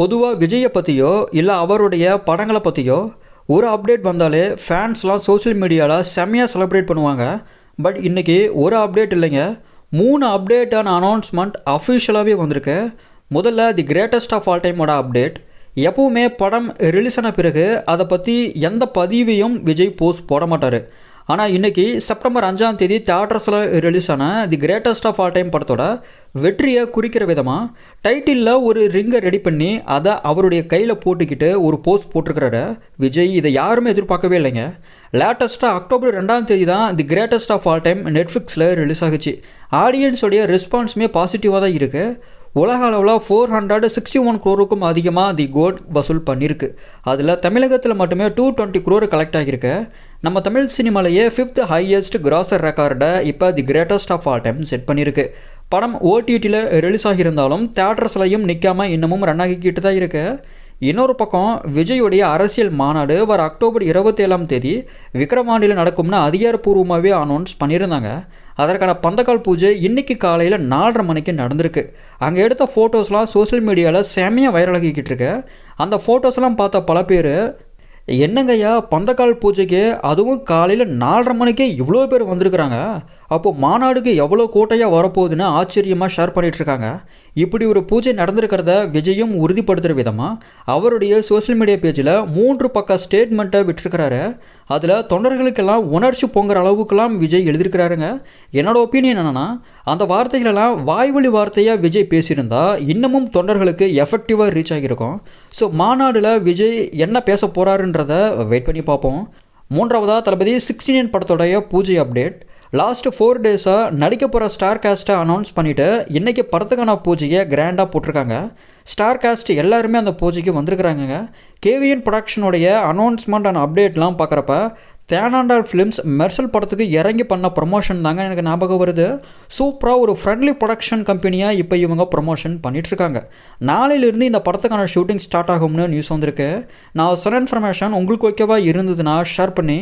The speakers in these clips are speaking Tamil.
பொதுவாக விஜயை பற்றியோ இல்லை அவருடைய படங்களை பற்றியோ ஒரு அப்டேட் வந்தாலே ஃபேன்ஸ்லாம் சோஷியல் மீடியாவில் செம்மையாக செலிப்ரேட் பண்ணுவாங்க. பட் இன்றைக்கி ஒரு அப்டேட் இல்லைங்க. மூணு அப்டேட்டான அனௌன்ஸ்மெண்ட் அஃபிஷியலாகவே வந்திருக்கு. முதல்ல தி கிரேட்டஸ்ட் ஆஃப் ஆல் டைமோட அப்டேட் எப்பவுமே படம் ரிலீஸ் ஆன பிறகு அதை பற்றி எந்த பதிவையும் விஜய் போஸ்ட் போட மாட்டார். ஆனால் இன்றைக்கி செப்டம்பர் அஞ்சாம் தேதி தியேட்டர்ஸில் ரிலீஸ் ஆன the greatest of all time படத்தோட வெற்றியை குறிக்கிற விதமாக டைட்டிலில் ஒரு ரிங்கை ரெடி பண்ணி அதை அவருடைய கையில் போட்டுக்கிட்டு ஒரு போஸ்ட் போட்டிருக்கிறாரு விஜய். இதை யாருமே எதிர்பார்க்கவே இல்லைங்க. லேட்டஸ்ட்டாக அக்டோபர் ரெண்டாம் தேதி தான் the greatest of all time நெட்ஃப்ளிக்ஸில் ரிலீஸ் ஆகுச்சு. ஆடியன்ஸோடைய ரெஸ்பான்ஸுமே பாசிட்டிவாக தான் இருக்குது உலக அளவில் ஃபோர் ஹண்ட்ரட் சிக்ஸ்டி ஒன் க்ரோருக்கும் அதிகமாக தி கோட் வசூல் பண்ணியிருக்கு. அதில் தமிழகத்தில் மட்டுமே டூ டுவெண்ட்டி க்ரோர் கலெக்ட் ஆகியிருக்கு. நம்ம தமிழ் சினிமாலேயே ஃபிஃப்த் ஹையஸ்ட் கிராசர் ரெக்கார்டை இப்போ the greatest of all time set பண்ணியிருக்கு படம் ஓடிடியில் ரிலீஸ் ஆகியிருந்தாலும் தேட்டர்ஸ்லையும் நிற்காமல் இன்னமும் ரன் ஆகிக்கிட்டு தான் இருக்கு. இன்னொரு பக்கம் விஜயுடைய அரசியல் மாநாடு வர அக்டோபர் இருபத்தேழாம் தேதி விக்ரவாண்டியில் நடக்கும்னு அதிகாரப்பூர்வமாகவே அனௌன்ஸ் பண்ணியிருந்தாங்க. அதற்கான பந்தக்கால் பூஜை இன்னைக்கு காலையில் நாலரை மணிக்கு நடந்திருக்கு. அங்கே எடுத்த ஃபோட்டோஸ்லாம் சோஷியல் மீடியாவில் செமையாக வைரலாகிக்கிட்டு இருக்கு. அந்த ஃபோட்டோஸ்லாம் பார்த்த பல பேர் என்னங்கய்யா பந்தக்கால் பூஜைக்கு அதுவும் காலையில் நாலரை மணிக்கே இவ்வளோ பேர் வந்திருக்கிறாங்க. அப்போது மாநாடுக்கு எவ்வளோ கோட்டையாக வரப்போகுதுன்னு ஆச்சரியமாக ஷேர் பண்ணிகிட்ருக்காங்க இப்படி ஒரு பூஜை நடந்திருக்கிறத விஜயும் உறுதிப்படுத்துகிற விதமாக அவருடைய சோஷியல் மீடியா பேஜில் மூன்று பக்க ஸ்டேட்மெண்ட்டை விட்டுருக்கிறாரு. அதில் தொண்டர்களுக்கெல்லாம் உணர்ச்சி பொங்குற அளவுக்கெல்லாம் விஜய் எழுதியிருக்கிறாருங்க. என்னோடய ஒப்பீனியன் என்னென்னா அந்த வார்த்தைகளெல்லாம் வாய்வழி வார்த்தையாக விஜய் பேசியிருந்தா இன்னமும் தொண்டர்களுக்கு எஃபெக்டிவாக ரீச் ஆகியிருக்கும். ஸோ மாநாடில் விஜய் என்ன பேச போகிறாருன்றத வெயிட் பண்ணி பார்ப்போம். மூன்றாவதாக தளபதி சிக்ஸ்டீன் படத்தோடைய பூஜை அப்டேட் லாஸ்ட் ஃபோர் டேஸாக நடிக்க போகிற ஸ்டார் காஸ்ட்டை அனௌன்ஸ் பண்ணிவிட்டு இன்றைக்கி படத்துக்கான பூஜையை கிராண்டாக போட்டிருக்காங்க. ஸ்டார் காஸ்ட் எல்லாருமே அந்த பூஜைக்கு வந்திருக்கிறாங்க கேவிஎன் ப்ரொடக்ஷனுடைய அனௌன்ஸ்மெண்ட் அண்ட் அப்டேட்லாம் பார்க்குறப்ப தேனாண்டால் ஃபிலிம்ஸ் மெர்சல் படத்துக்கு இறங்கி பண்ண ப்ரொமோஷன் தாங்க எனக்கு ஞாபகம் வருது. சூப்பராக ஒரு ஃப்ரெண்ட்லி ப்ரொடக்ஷன் கம்பெனியாக இப்போ இவங்க ப்ரொமோஷன் பண்ணிகிட்ருக்காங்க நாளையிலிருந்து இந்த படத்துக்கான ஷூட்டிங் ஸ்டார்ட் ஆகும்னு நியூஸ் வந்திருக்கு. நான் சொன்ன இன்ஃபர்மேஷன் உங்களுக்கு ஓகேவா இருந்ததுன்னா ஷேர் பண்ணி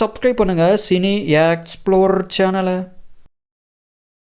சப்ஸ்கிரைப் பண்ணுங்கள் சினி எக்ஸ்ப்ளோர் சேனலை